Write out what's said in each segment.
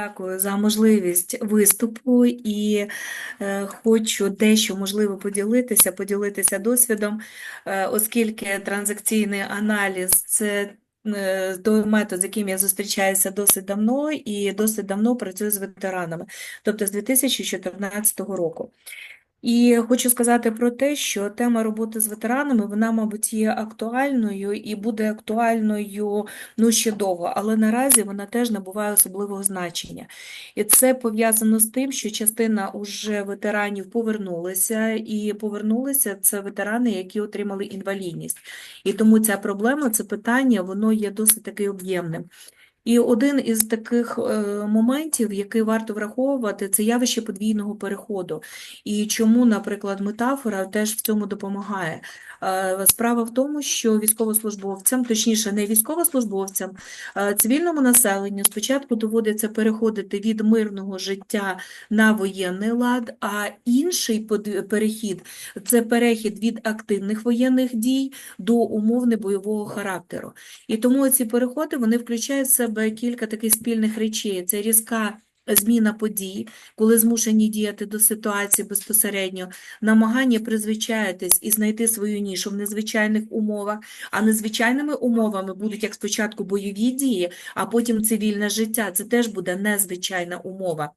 дякую за можливість виступу і е, хочу дещо можливо поділитися, поділитися досвідом, е, оскільки транзакційний аналіз це е, той метод, з яким я зустрічаюся досить давно і досить давно працюю з ветеранами, тобто з 2014 року. І хочу сказати про те, що тема роботи з ветеранами, вона, мабуть, є актуальною і буде актуальною ну, ще довго, але наразі вона теж набуває особливого значення. І це пов'язано з тим, що частина уже ветеранів повернулися, і повернулися це ветерани, які отримали інвалідність. І тому ця проблема, це питання, воно є досить таки об'ємним. І один із таких е, моментів, який варто враховувати, це явище подвійного переходу. І чому, наприклад, метафора теж в цьому допомагає. Е, Справа в тому, що військовослужбовцям, точніше, не військовослужбовцям, цивільному населенню спочатку доводиться переходити від мирного життя на воєнний лад, а інший перехід це перехід від активних воєнних дій до умовно бойового характеру. І тому ці переходи вони включають в себе кілька таких спільних речей. Це різка зміна подій, коли змушені діяти до ситуації безпосередньо, намагання призвичаїтись і знайти свою нішу в незвичайних умовах, а незвичайними умовами будуть як спочатку бойові дії, а потім цивільне життя. Це теж буде незвичайна умова.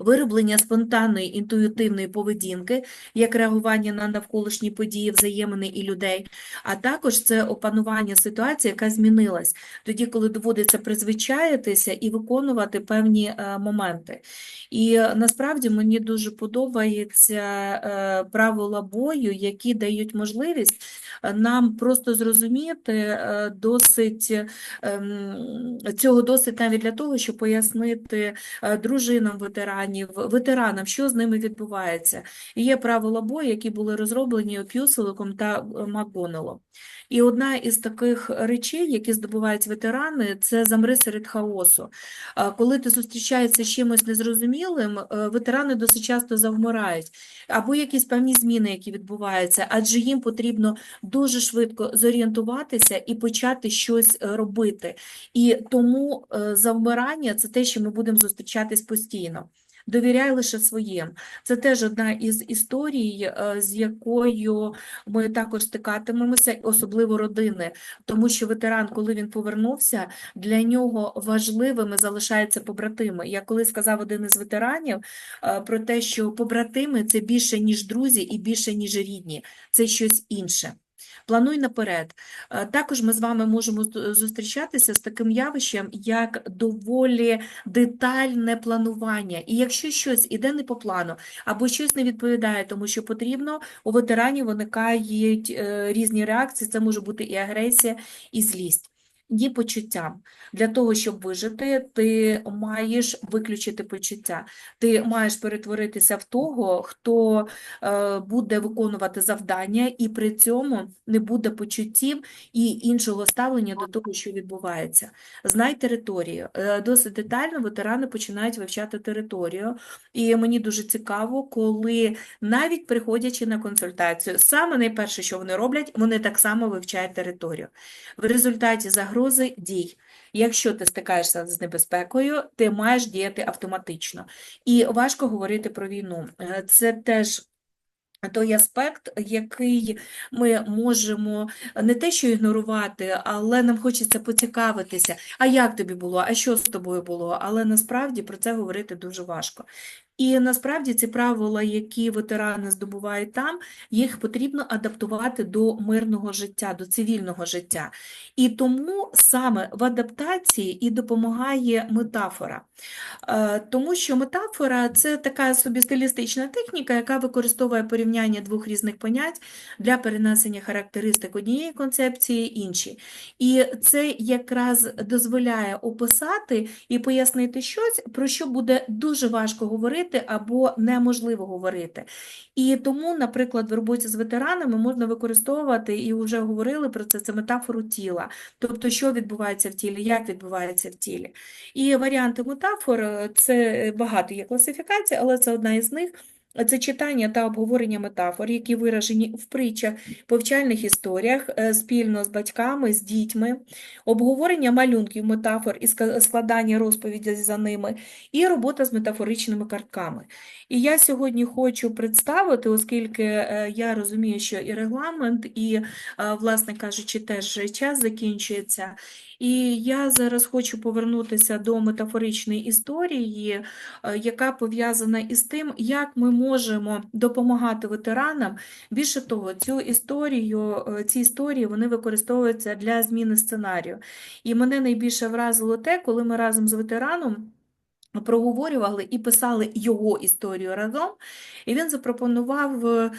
Вироблення спонтанної інтуїтивної поведінки, як реагування на навколишні події, взаємини і людей, а також це опанування ситуації, яка змінилась, тоді, коли доводиться призвичаїтися і виконувати певні е, моменти. І е, насправді мені дуже подобається е, правила бою, які дають можливість нам просто зрозуміти досить ем, цього досить навіть для того, щоб пояснити дружинам ветеранів, ветеранам, що з ними відбувається. І є правила бою, які були розроблені П'юселиком та е, Макдонеллом. І одна із таких речей, які здобувають ветерани, це замри серед хаосу. Коли ти зустрічаєшся з чимось незрозумілим, е, ветерани досить часто завмирають, або якісь певні зміни, які відбуваються, адже їм потрібно дуже швидко зорієнтуватися і почати щось е, робити. І тому завмирання це те, що ми будемо зустрічатись постійно. Довіряй лише своїм. Це теж одна із історій, е, з якою ми також стикатимемося, особливо родини, тому що ветеран, коли він повернувся, для нього важливими залишаються побратими. Я коли сказав один із ветеранів е, про те, що побратими це більше, ніж друзі, і більше, ніж рідні, це щось інше. Плануй наперед. Е, Також ми з вами можемо зустрічатися з таким явищем, як доволі детальне планування. І якщо щось іде не по плану, або щось не відповідає тому, що потрібно, у ветеранів виникають е, різні реакції. Це може бути і агресія, і злість. Є почуттям. Для того, щоб вижити, ти маєш виключити почуття. Ти маєш перетворитися в того, хто е, буде виконувати завдання, і при цьому не буде почуттів і іншого ставлення до того, що відбувається. Знай територію. Е, Досить детально ветерани починають вивчати територію. І мені дуже цікаво, коли навіть приходячи на консультацію, саме найперше, що вони роблять, вони так само вивчають територію. В результаті загрози дій. Якщо ти стикаєшся з небезпекою, ти маєш діяти автоматично. І важко говорити про війну. Е, Це теж той аспект, який ми можемо не те, що ігнорувати, але нам хочеться поцікавитися, а як тобі було, а що з тобою було, але насправді про це говорити дуже важко. І насправді ці правила, які ветерани здобувають там, їх потрібно адаптувати до мирного життя, до цивільного життя. І тому саме в адаптації і допомагає метафора. Е, Тому що метафора це така собі стилістична техніка, яка використовує порівняння двох різних понять для перенесення характеристик однієї концепції іншій. І це якраз дозволяє описати і пояснити щось, про що буде дуже важко говорити або неможливо говорити. І тому, наприклад, в роботі з ветеранами можна використовувати, і вже говорили про це, це метафору тіла, тобто, що відбувається в тілі, як відбувається в тілі. І варіанти метафор е, це багато є класифікацій, але це одна із них. Це читання та обговорення метафор, які виражені в притчах, повчальних історіях е, спільно з батьками, з дітьми, обговорення малюнків метафор і складання розповіді за ними, і робота з метафоричними картками. І я сьогодні хочу представити, оскільки е, я розумію, що і регламент, і, е, власне кажучи, теж час закінчується. І я зараз хочу повернутися до метафоричної історії, яка пов'язана із тим, як ми можемо допомагати ветеранам. Більше того, цю історію, е, ці історії вони використовуються для зміни сценарію. І мене найбільше вразило те, коли ми разом з ветераном. Проговорювали і писали його історію разом, і він запропонував е,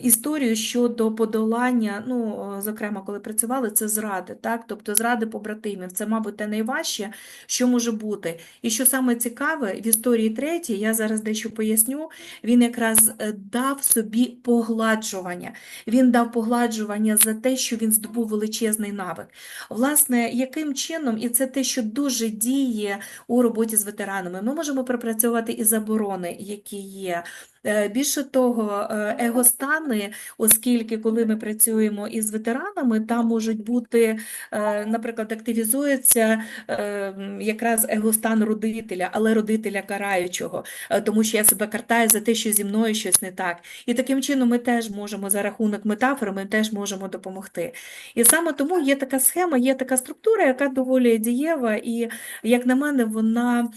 історію щодо подолання, ну, е, зокрема, коли працювали, це зради, так? Тобто зради побратимів. Це, мабуть, те найважче, що може бути. І що саме цікаве, в історії третій, я зараз дещо поясню, він якраз е, дав собі погладжування. Він дав погладжування за те, що він здобув величезний навик. Власне, яким чином, і це те, що дуже діє у роботі з ветеранами. Ми можемо пропрацьовувати і заборони, які є. Е, Більше того, е, егостани, оскільки коли ми працюємо із ветеранами, там можуть бути, е, наприклад, активізується якраз егостан родителя, але родителя караючого, тому що я себе картаю за те, що зі мною щось не так. І таким чином ми теж можемо за рахунок метафори, ми теж можемо допомогти. І саме тому є така схема, є така структура, яка доволі дієва, і, як на мене, вона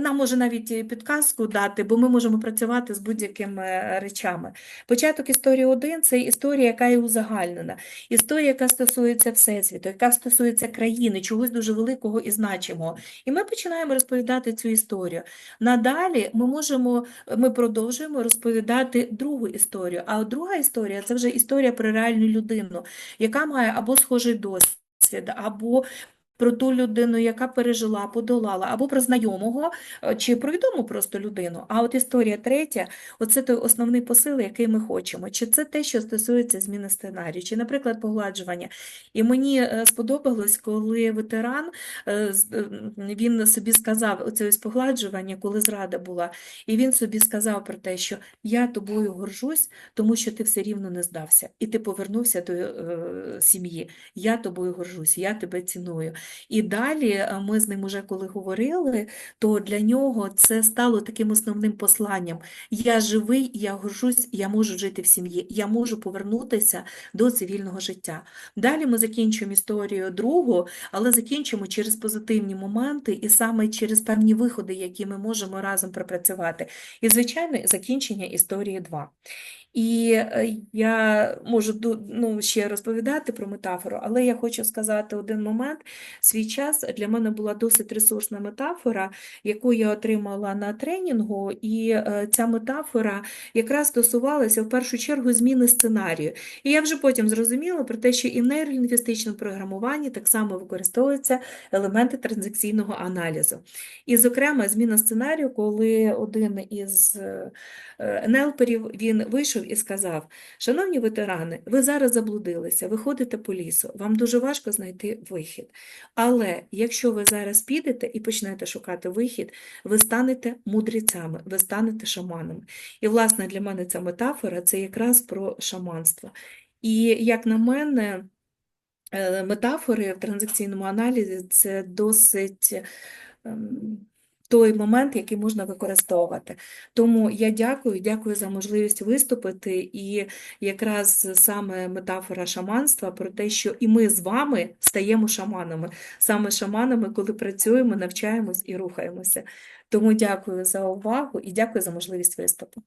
нам може навіть підказку дати, бо ми можемо працювати з будь-якими речами. Початок історії 1 – це історія, яка є узагальнена, історія, яка стосується Всесвіту, яка стосується країни, чогось дуже великого і значимого. І ми починаємо розповідати цю історію. Надалі ми можемо, ми продовжуємо розповідати другу історію. А друга історія це вже історія про реальну людину, яка має або схожий досвід, або про ту людину, яка пережила, подолала, або про знайомого, е, чи про відому просто людину. А от історія третя, оце той основний посил, який ми хочемо. Чи це те, що стосується зміни сценарію, чи, наприклад, погладжування. І мені е, сподобалось, коли ветеран, е, він собі сказав, оце ось погладжування, коли зрада була, і він собі сказав про те, що я тобою горжусь, тому що ти все рівно не здався, і ти повернувся до сім'ї. Я тобою горжусь, я тебе ціную. І далі е, ми з ним уже коли говорили, то для нього це стало таким основним посланням. Я живий, я горжусь, я можу жити в сім'ї, я можу повернутися до цивільного життя. Далі ми закінчуємо історію другу, але закінчимо через позитивні моменти і саме через певні виходи, які ми можемо разом пропрацювати. І, звичайно, закінчення історії 2. І е, я можу ну, ще розповідати про метафору, але я хочу сказати один момент. Свій час для мене була досить ресурсна метафора, яку я отримала на тренінгу, і е, ця метафора якраз стосувалася в першу чергу зміни сценарію. І я вже потім зрозуміла про те, що і в нейролінгвістичному програмуванні так само використовуються елементи транзакційного аналізу. І, зокрема, зміна сценарію, коли один із е, е, він вийшов і сказав: Шановні ветерани, ви зараз заблудилися, ви ходите по лісу, вам дуже важко знайти вихід. Але якщо ви зараз підете і почнете шукати вихід, ви станете мудрецями, ви станете шаманами. І, власне, для мене ця метафора це якраз про шаманство. І, як на мене, е, метафори в транзакційному аналізі це досить ем, той момент, який можна використовувати. Тому я дякую, дякую за можливість виступити. І якраз саме метафора шаманства про те, що і ми з вами стаємо шаманами, саме шаманами, коли працюємо, навчаємось і рухаємося. Тому дякую за увагу і дякую за можливість виступу.